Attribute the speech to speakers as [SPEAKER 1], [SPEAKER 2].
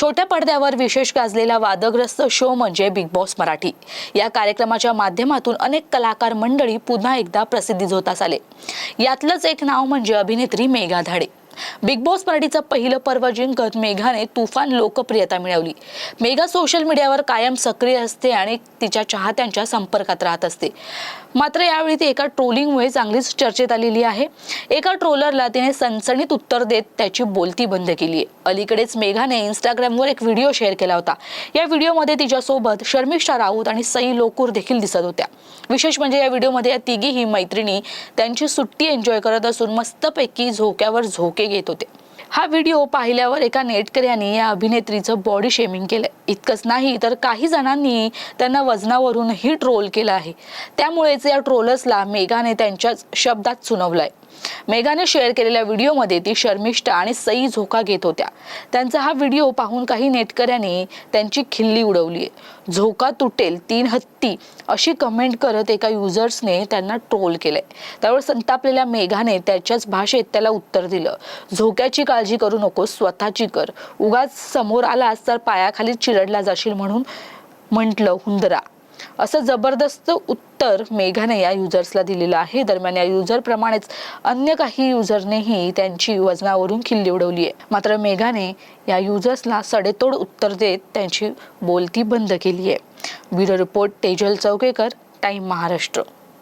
[SPEAKER 1] छोट्या पडद्यावर विशेष गाजलेला वादग्रस्त शो म्हणजे बिग बॉस मराठी. या कार्यक्रमाच्या माध्यमातून अनेक कलाकार मंडळी पुन्हा एकदा प्रसिद्धी झोतास आले. यातलंच एक नाव म्हणजे अभिनेत्री मेघा धाडे. बिग बॉस मराठीचं पहिलं पर्व जिंकत मेघाने तुफान लोकप्रियता मिळवली. मेघा सोशल मीडियावर कायम सक्रिय असते आणि तिच्या चाहत्यांच्या संपर्कात राहत असते. मात्र यावेळी ती एका ट्रोलिंगमुळे चांगलीच चर्चेत आलेली आहे. एका ट्रोलरला तिने सणसणीत उत्तर देत त्याची बोलती बंद केली आहे. अलीकडेच मेघाने इंस्टाग्रामवर एक व्हिडिओ शेअर केला होता. या व्हिडिओमध्ये तिच्यासोबत शर्मिष्ठा राऊत आणि सई लोकूर देखील दिसत होत्या. विशेष म्हणजे या व्हिडिओमध्ये या तिघीही मैत्रिणी त्यांची सुट्टी एन्जॉय करत असून मस्तपैकी झोक्यावर झोके घेत होते. हा व्हिडिओ पाहिल्यावर एका नेटकऱ्याने या अभिनेत्रीचं बॉडी शेमिंग केलं. इतकंच नाही तर काही जणांनी त्यांना वजनावरूनही ट्रोल केलं आहे. त्यामुळेच या ट्रोलर्सला मेघाने त्यांच्याच शब्दात सुनावलंय. मेघाने शेअर केलेल्या व्हिडिओमध्ये ती शर्मिष्ठा आणि सई झोका घेत होत्या. त्यांचा हा व्हिडिओ पाहून काही नेटकऱ्यांनी त्यांची खिल्ली उडवली आहे झोका तुटेल तीन हत्ती अशी कमेंट करत एका युजर्सने त्यांना ट्रोल केलंय. त्यावर संतापलेल्या मेघाने त्याच्याच भाषेत त्याला उत्तर दिलं. झोक्याची काळजी करू नको स्वतःची कर. उगाच समोर आलास तर पायाखाली चिरडला जाशील म्हणून म्हटलं हुंदरा. असं जबरदस्त उत्तर मेघाने या युजर्सला दिलेलं आहे. दरम्यान या युजरप्रमाणेच अन्य काही युजरनेही त्यांची वजनावरून खिल्ली उडवली आहे. मात्र मेघाने या युजर्सला सडेतोड उत्तर देत त्यांची बोलती बंद केली आहे. Bureau report Tejal Choukekar time Maharashtra.